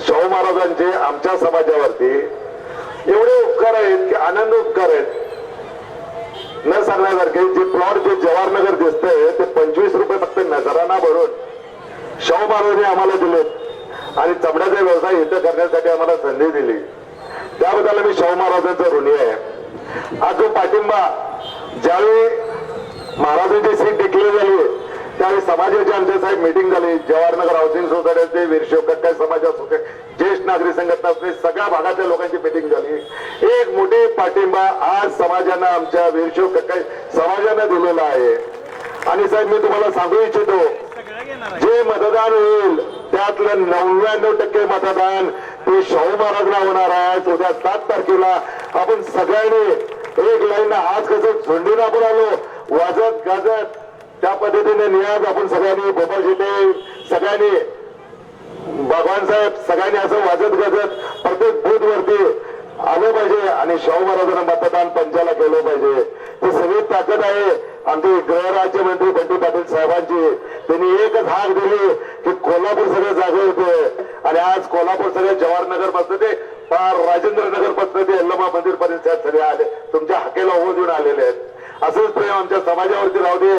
शाहू महाराजांचे आमच्या समाजावरती एवढे उपकार आहेत की आनंद उपकार आहेत. न सांगण्यासारखे जे प्लॉट जे जवाहरनगर दिसतंय ते पंचवीस रुपये फक्त नजराना भरून शाहू महाराजांनी आम्हाला दिलेत. आणि चमड्याचा व्यवसाय इथं करण्यासाठी आम्हाला संधी दिली. त्याबद्दल मी शाहू महाराजांचा ऋणी आहे. आज जो पाठिंबा ज्यावेळी महाराजांची सीट डिक्लेअर त्यावेळी समाजाची आमच्या साहेब मिटिंग झाली. जवाहरनगर हाऊसिंग सोसायटीचे वीरशेव कक्काय समाज असू दे, ज्येष्ठ नागरिक संघटना असू सगळ्या भागातल्या लोकांची मिटिंग झाली. एक मोठी पाठिंबा आज समाजानं आमच्या वीरशेव कक्काय समाजानं दिलेला आहे. आणि साहेब मी तुम्हाला सांगू इच्छितो जे मतदान होईल त्यातलं नव्याण्णव टक्के मतदान ते शाहू महाराजला होणार आहे. उद्या सात तारखेला आपण सगळ्यांनी एक लाईन आज कसं झोंडीनं आपण आलो. वाजत गाजत त्या पद्धतीने नियाज आपण सगळ्यांनी भोपाळ शिंदे सगळ्यांनी भगवान साहेब सगळ्यांनी असं वाजत गाजत प्रत्येक बूथ वरती आलं पाहिजे आणि शाहू महाराजांना मतदान पंचाला केलं पाहिजे. ही सगळी ताकद आहे. आमचे गृहराज्यमंत्री बंटी पाटील साहेबांची. त्यांनी एकच हाक दिली की कोल्हापूर सगळं जागे होते. आणि आज कोल्हापूर सगळे जवाहरनगरपासून ते राजेंद्र नगरपासून ते यल्लमा मंदिर पर्यंत सगळे आले. तुमच्या हाकेला ओळ देऊन आलेले आहेत. असंच प्रेम आमच्या समाजावरती राहू दे.